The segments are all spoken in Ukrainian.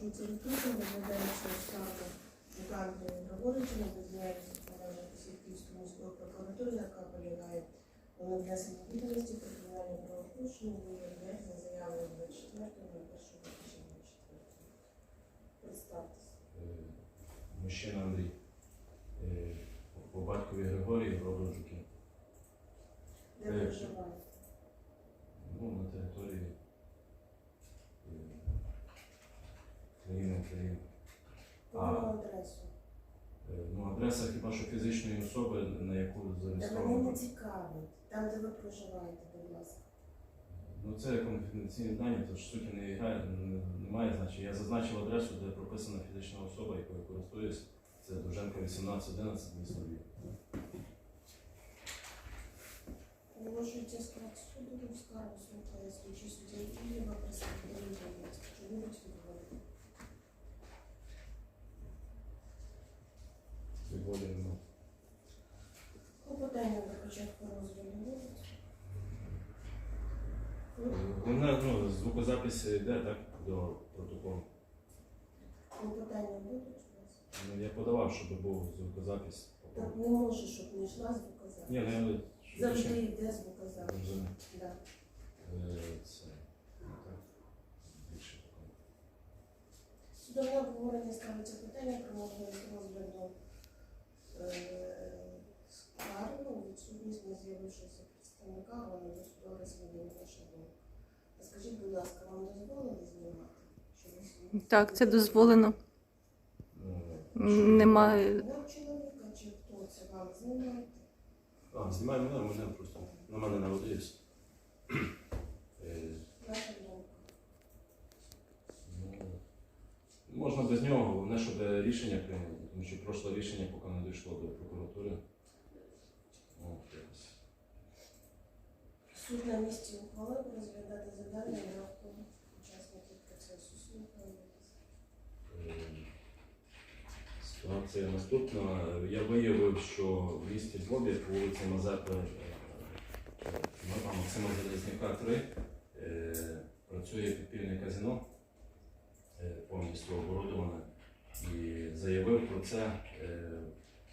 оголошується відкритим, розглядається скарга Жука Андрія Григоровича на бездіяльність уповноважених осіб Київської міської прокуратури, яка полягає у внесенні відомості про кримінальне правопорушення в ЄРДР за заявою 24.01.2024. Представтеся. Е, Мужчина Андрій. Е, По батькові Григорій, родом Жуки. Де Е, проживаєте? Ну, на території е, країни А. адресу. Е, Ну, адреса хіба що фізичної особи, на яку Та мене зареєстровано. не цікавить. Там, де ви проживаєте, будь ласка. Ну, це конфіденційні дані, тож суті не грає, не- немає значення. Я зазначив адресу, де прописана фізична особа, якою користуюсь. Це Довженка 1811, місто Львів. Оголошується склад суду, до скаргу слухає слідчий суддя Києва, представник Чи будуть відводити? Відводи нема. Клопотання до початку розгляду будуть. Головне, ну, звукозапис йде так до протоколу. Клопотання будуть у вас? Ну, я подавав, щоб був звукозапис. Так не може, щоб не йшла звуказапис. Ні, ну я Завжди йде звуказапис. Розумію. Да. Е, Це ну, так. Більше такого. Судове обговорення ставиться питання про можливість розгляду е, відсутність не з'явившогося представника, не досудове розслідування думка. Скажіть, будь ласка, вам дозволили знімати? Так, це дозволено. Ну, Немає. Чоловіка чи хто це вам знімаєте? А, знімай мене, мене просто на мене наводився. Е, Ваша думка. ну, Можна без нього, головне, щоб рішення прийняли, тому що прошле рішення поки не дійшло до прокуратури. От, якось. Суд на місці ухвалив розглядати завдання графіку учасників процесу. Слухаю. Е, Ситуація наступна. Я виявив, що в місті Львові по вулиці Мазепи е, е, Максима Залізняка 3 е, працює підпільне казино, е, повністю оборудоване. І заявив про це е,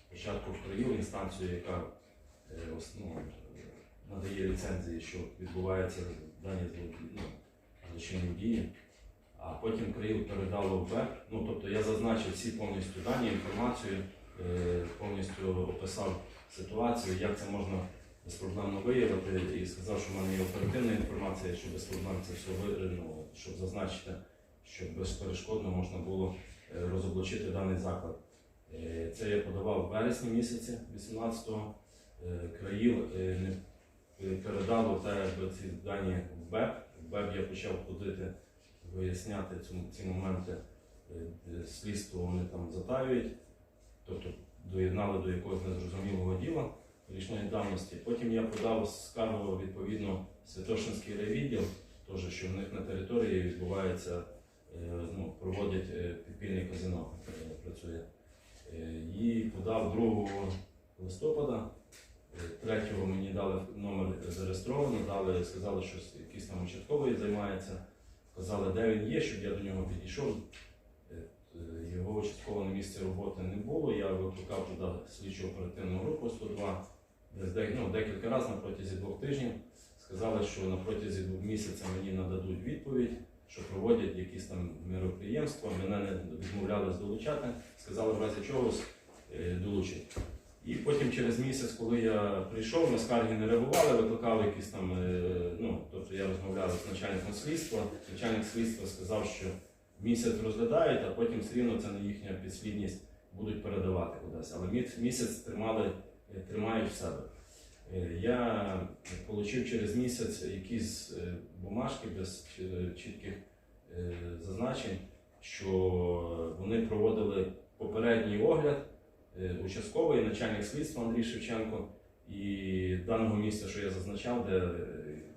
спочатку в Київ інстанцію, яка е, ну, надає ліцензії, що відбуваються дані ну, злочинні дії. А потім Київ передало в Ну, тобто я зазначив всі повністю дані, інформацію, е, повністю описав ситуацію, як це можна безпроблемно виявити, і сказав, що в мене є оперативна інформація, що безпроблемно це все ви- ну, щоб зазначити, щоб безперешкодно можна було розоблачити даний заклад. Е, Це я подавав в вересні місяці 18-го. Е, е, е, передало ці дані в БЕП. В БЕП я почав ходити виясняти ці, моменти е, слідство вони там затаюють, тобто доєднали до якогось незрозумілого діла річної давності. Потім я подав скаргу відповідно Святошинський райвідділ, теж що в них на території відбувається, е, ну, проводять е, підпільне казино, е, працює. Е, І подав 2 листопада. Е, 3-го мені дали номер зареєстровано, дали, сказали, що якийсь там участковий займається. Сказали, де він є, щоб я до нього підійшов. Е, е, Його участкового на місці роботи не було. Я викликав туди слідчу оперативну групу 102, десь ну, декілька разів на протязі двох тижнів. Сказали, що на протязі двох місяців мені нададуть відповідь, що проводять якісь там міроприємства. Мене не відмовлялись долучати. Сказали, в разі чогось е, долучать. І потім через місяць, коли я прийшов, на скарги не реагували, викликали якісь там, е, ну, тобто я розмовляв з начальником слідства. Начальник слідства сказав, що місяць розглядають, а потім все рівно це не їхня підслідність будуть передавати кудись. Але місяць тримали, е, тримають в себе. Е, Я отримав через місяць якісь е, бумажки без е, чітких зазначень, що вони проводили попередній огляд участковий начальник слідства Андрій Шевченко і даного місця, що я зазначав, де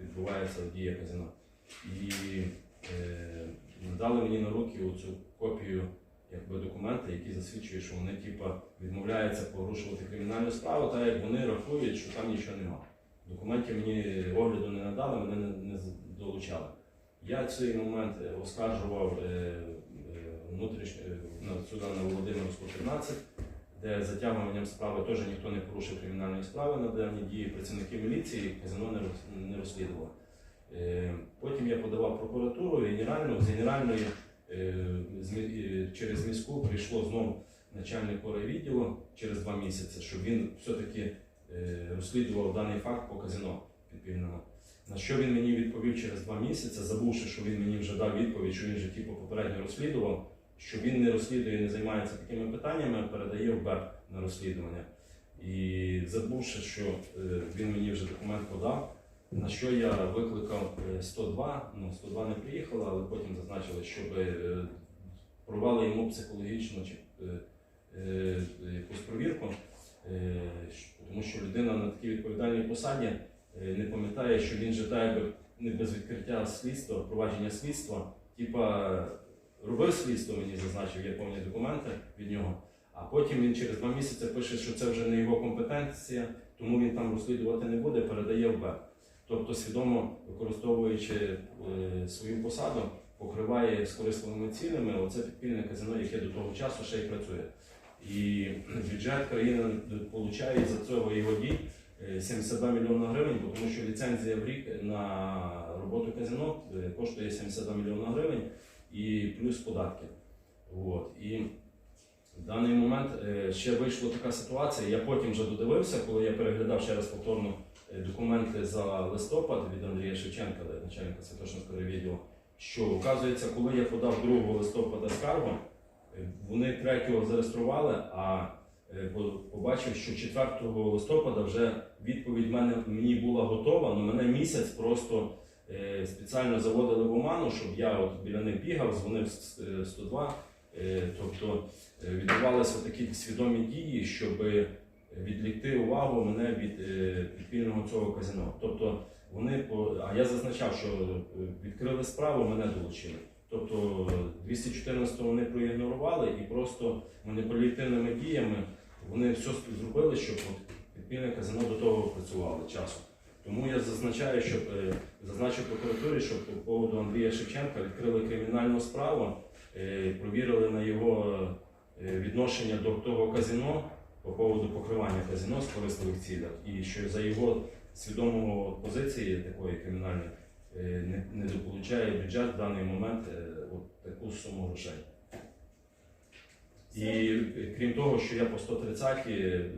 відбувається дія казино. І е, дали мені на руки оцю копію якби, документа, який засвідчує, що вони типа, відмовляються порушувати кримінальну справу, так як вони рахують, що там нічого немає. Документів мені огляду не надали, мене не, не долучали. Я цей момент е, оскаржував е, е, внутрішньо е, сюди на Володимирську 13, де затягуванням справи теж ніхто не порушив кримінальної справи на дані дії. Працівники міліції казино не роз- не розслідували. Е, Потім я подавав прокуратуру генеральну, з генеральної е, е, через міську прийшло знову начальник відділу через два місяці, щоб він все-таки е, розслідував даний факт по казино підпільному. На що він мені відповів через два місяці, забувши, що він мені вже дав відповідь, що він вже типу попередньо розслідував, що він не розслідує, не займається такими питаннями, передає в БЕП на розслідування. І забувши, що е, він мені вже документ подав, на що я викликав е, 102, ну 102 не приїхала, але потім зазначили, щоб е, провели йому психологічну чи е, е, якусь провірку, е, тому що людина на такій відповідальній посаді е, не пам'ятає, що він же так не без відкриття слідства, провадження слідства, типа робив слідство, мені зазначив, є повні документи від нього. А потім він через два місяці пише, що це вже не його компетенція, тому він там розслідувати не буде, передає в БЕП. Тобто свідомо використовуючи е, свою посаду, покриває з корисливими цілями оце підпільне казино, яке до того часу ще й працює. І бюджет країни отримує за цього його дій е, 72 мільйона гривень, тому що ліцензія в рік на роботу казино е, коштує 72 мільйона гривень і плюс податки. От. І в даний момент е, ще вийшла така ситуація. Я потім вже додивився, коли я переглядав ще раз повторно е, документи за листопад від Андрія Шевченка, начальника Святошинського відділу, що оказується, коли я подав 2 листопада скаргу, е, вони 3 зареєстрували, а е, побачив, що 4 листопада вже відповідь мене, мені була готова, але мене місяць просто е, спеціально заводили в оману, щоб я от біля них бігав, дзвонив с- е, 102. Е, Тобто е, відбувалися такі свідомі дії, щоб відлікти увагу мене від е, підпільного цього казино. Тобто вони а я зазначав, що е, відкрили справу, мене долучили. Тобто 214 вони проігнорували і просто маніпулятивними діями вони все зробили, щоб підпільне казино до того працювало часу. Тому я зазначаю, щоб е, зазначив прокуратурі, що по поводу Андрія Шевченка відкрили кримінальну справу, е, провірили на його е, відношення до того казино по поводу покривання казино з корисливих цілях, і що за його свідомого позиції такої кримінальної е, не, не дополучає бюджет в даний момент е, от таку суму грошей. І крім того, що я по 130 е,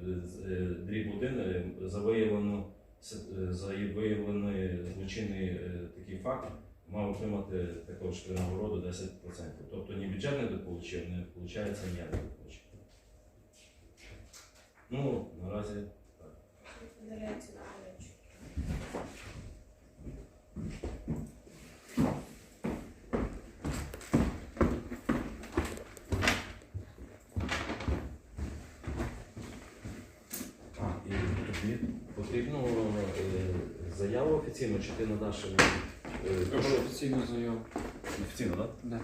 дріб 1 е, за е, за виявлений злочинний такий факт мав отримати також нагороду 10%. Тобто ні бюджет не дополучив, не виходить, ні я не дополучив. Ну, наразі. А, і тобі потрібно е, заяву офіційну, чи ти надаш? е, Прошу офіційну заяву. Офіційно, так? Да.